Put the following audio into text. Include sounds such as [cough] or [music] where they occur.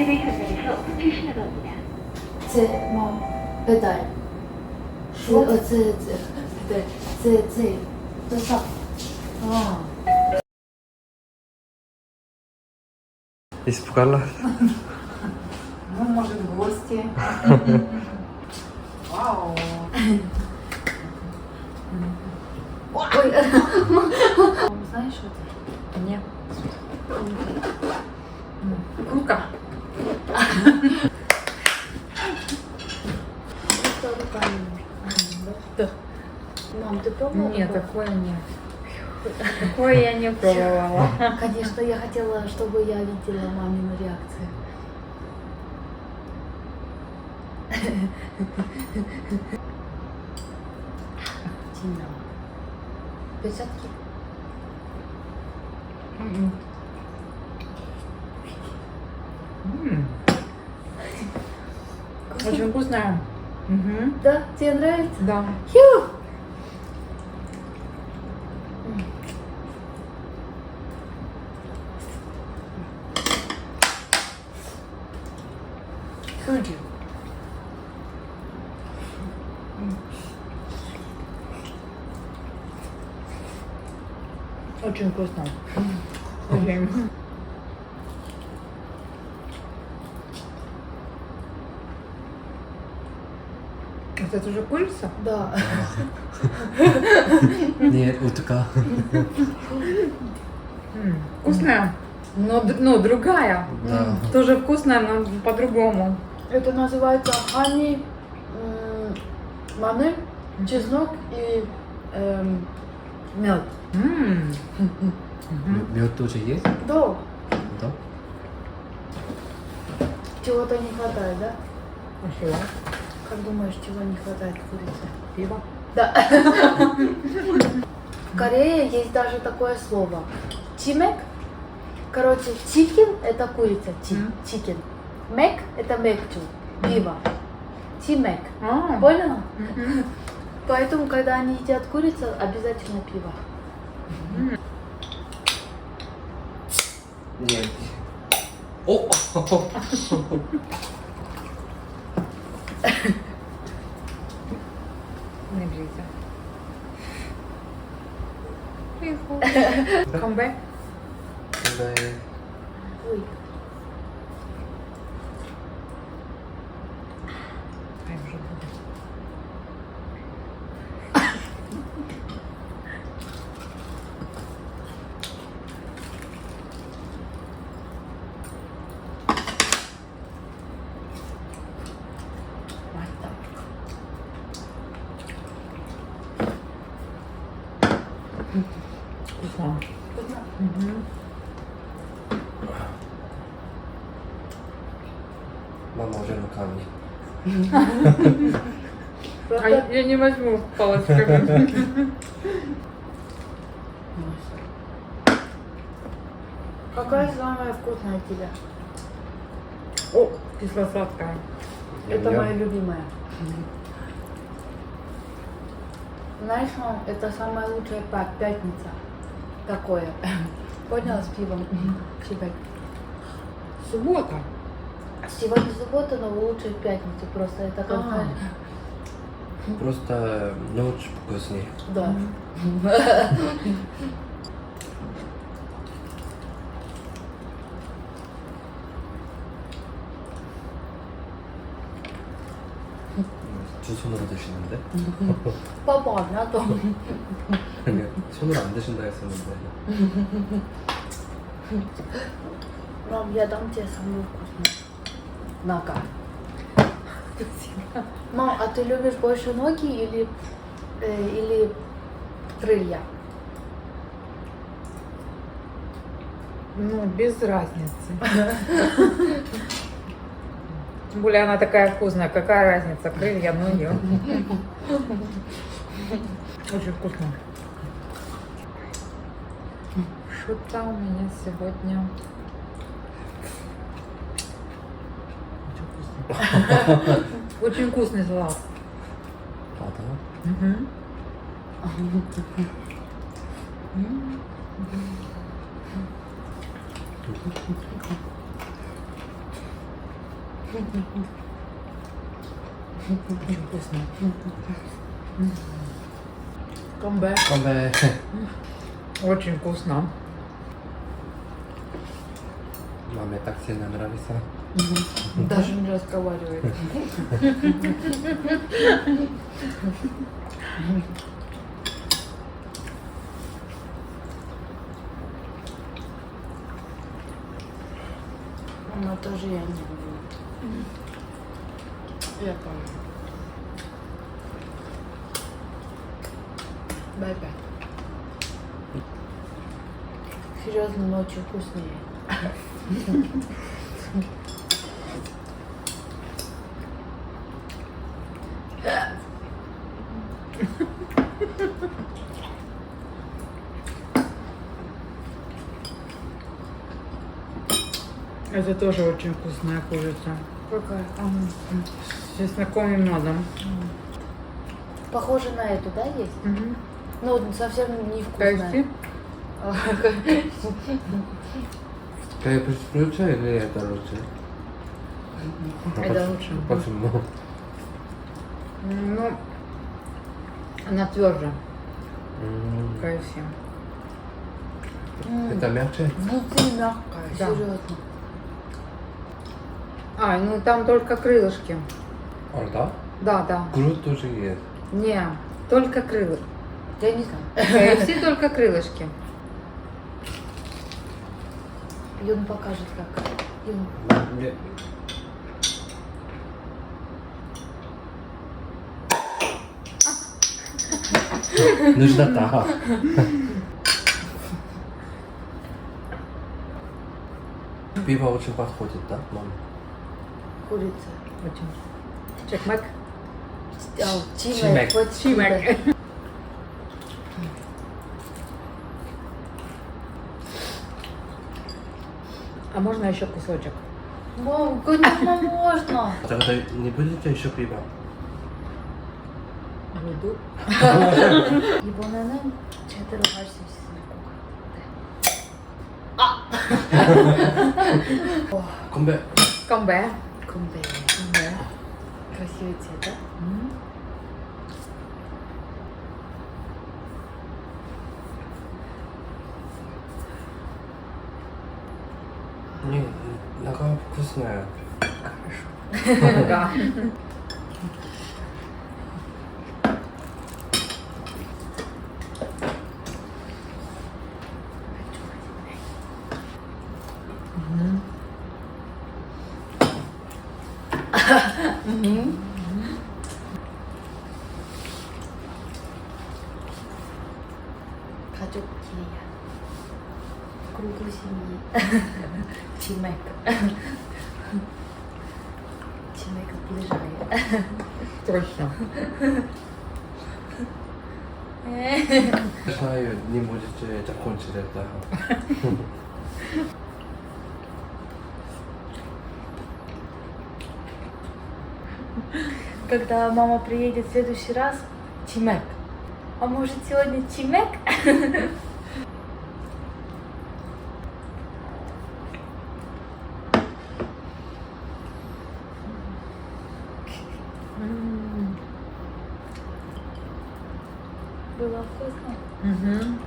엘리베이터에서 출신하다 옵니다. Це, мам, педаль. Це, оце, це, педаль. Це, це, то сам. А, Испугала? ну, может, гости. Вау. Ой. Мам, знаєш, що це? Нет. Круто. Просто руками можна. Да? Мам, ти пробувала? Нет, такое нет. Такое я не пробовала. Конечно, я хотела, чтобы я видела мамину реакцию. Тина. Перчатки? М. Очень вкусная. Мгм. Да? Тебе нравится? Да. Хью! Очень вкусно. Очень. Это тоже курица? Да. Нет, утка. Вкусная, но ну, другая. Да. Тоже вкусная, но по-другому. Это называется хани, маны, чеснок и эм, мед. М. Мгм. Мед тоже есть? Да. Да. Чего-то не хватает, да? Спасибо. Как думаешь, чего не хватает курицы? Пиво. Да. [laughs] В Корее есть даже такое слово. Чимек. Короче, чикен это курица. Чи, чикен. Мек это мекчу. Пиво. Чимек. А, Поняла? мгм. [laughs] Поэтому, когда они едят курицу, обязательно пиво. Нет. [laughs] О! 말이죠. 그리고 [laughs] 건배. 근데 Вкусно. Мгм. Мама уже руками. А я, не возьму палочками. Какая самая вкусная у тебя? О, кисло-сладкая. Это моя любимая. Знаешь, мам, это самая лучшая па- пятница. Такое. [laughs] Поняла, с пивом. Чикать. Суббота. Сегодня суббота, но лучше в пятницу. Просто это как А. Просто ночь вкуснее. Да. [laughs] 두 손으로 드시는데? Папа, на то. 아니, 손으로 안 드신다 했었는데. Мам, я дам тебе самую вкусную. На-ка. Мам, а ты любишь больше ноги или, э, или крылья? Ну, без разницы. Тем более она такая вкусная. Какая разница, крылья, ноги. Очень вкусно. Что-то у меня сегодня... Очень вкусно. Очень вкусный салат. 맞아? Мгм. Вкусно. Комбе. Комбе. Очень вкусно. Маме так сильно нравится. Даже не разговаривает. [laughs] Но тоже я не люблю. Я помню. Бай-бай. Серьезно, ночью вкуснее. [laughs] Это тоже очень вкусная курица. Какая? А ну, ну. С чесноком и медом. Похоже на эту, да, есть? Угу. Ну, совсем невкусная. Скайп включа или это лучше? Это лучше. Почему? Ну, она тверже. КФС. Это мягче? Ну, ты мягкая, серьезно. А, ну там только крылышки. А, да? Да, да. Грудь тоже есть. Не, только крылышки. Я не знаю. [laughs] Э, все только крылышки. Юн покажет, как. Нужно [laughs] Нужна. Пиво очень подходит, да, мам? Курица. Очень. Чекмек. А, Чимек. Чимек. Вот Чимек. А можно еще кусочек? Мам, конечно можно. [laughs] тогда не будете еще пиво? Буду. 이번에는 제대로 할 수 있을 것 같아. 건배. Комбе. 건배. Комбе. Красивый цвет, да? М. Не, нога вкусная. Да. Мгм. 가족끼리야. кругу семьи. Чимек. Чимек сближает. Точно. знаю, не можете закончить это. Когда мама приедет в следующий раз, Чимек. А может сегодня Чимек? Было вкусно. Мгм.